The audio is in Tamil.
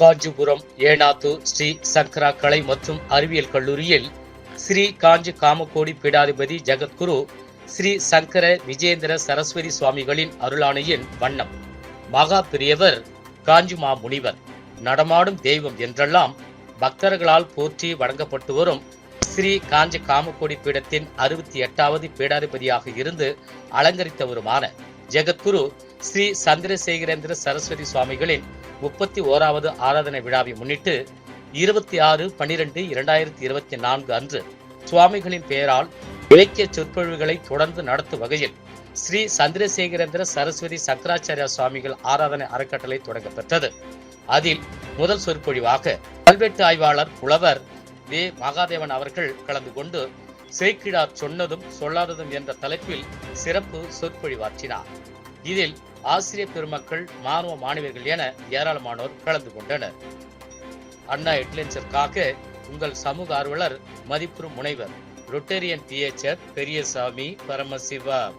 காஞ்சிபுரம் ஏனாத்து ஸ்ரீ சங்கரா கலை மற்றும் அறிவியல் கல்லூரியில் ஸ்ரீ காஞ்சி காமகோடி பீடாதிபதி ஜெகத்குரு ஸ்ரீ சங்கர விஜேந்திர சரஸ்வதி சுவாமிகளின் அருளாணையின் வண்ணம். மகா பெரியவர் காஞ்சிமா முனிவர். நடமாடும் தெய்வம் என்றெல்லாம் பக்தர்களால் போற்றி வழங்கப்பட்டு வரும் ஸ்ரீ காஞ்சி காமகோடி பீடத்தின் அறுபத்தி எட்டாவது பீடாதிபதியாக இருந்து அலங்கரித்தவருமான ஜெகத்குரு ஸ்ரீ சந்திரசேகரேந்திர சரஸ்வதி சுவாமிகளின் முப்பத்தி ஓராவது ஆராதனை விழாவை முன்னிட்டு இருபத்தி ஆறு பனிரெண்டு இரண்டாயிரத்தி இருபத்தி நான்கு அன்று சுவாமிகளின் பெயரால் இலக்கிய சொற்பொழிவுகளை தொடர்ந்து நடத்தும் வகையில் ஸ்ரீ சந்திரசேகரேந்திர சரஸ்வதி சங்கராச்சாரியா சுவாமிகள் ஆராதனை அறக்கட்டளை தொடங்கப்பெற்றது. அதில் முதல் சொற்பொழிவாக கல்வெட்டு ஆய்வாளர் புலவர் வே. மகாதேவன் அவர்கள் கலந்து கொண்டு சேக்கிழார் சொன்னதும் சொல்லாததும் என்ற தலைப்பில் சிறப்பு சொற்பொழிவாற்றினார். இதில் ஆசிரியர் பெருமக்கள் மாணவ மாணவியர்கள் என ஏராளமானோர் கலந்து கொண்டனர். அண்ணா ஹெட்லைன்ஸிற்காக உங்கள் சமூக ஆர்வலர் மதிப்புறு முனைவர் ரொட்டேரியன் பிஹெச்எர் பெரியசாமி பரமசிவா.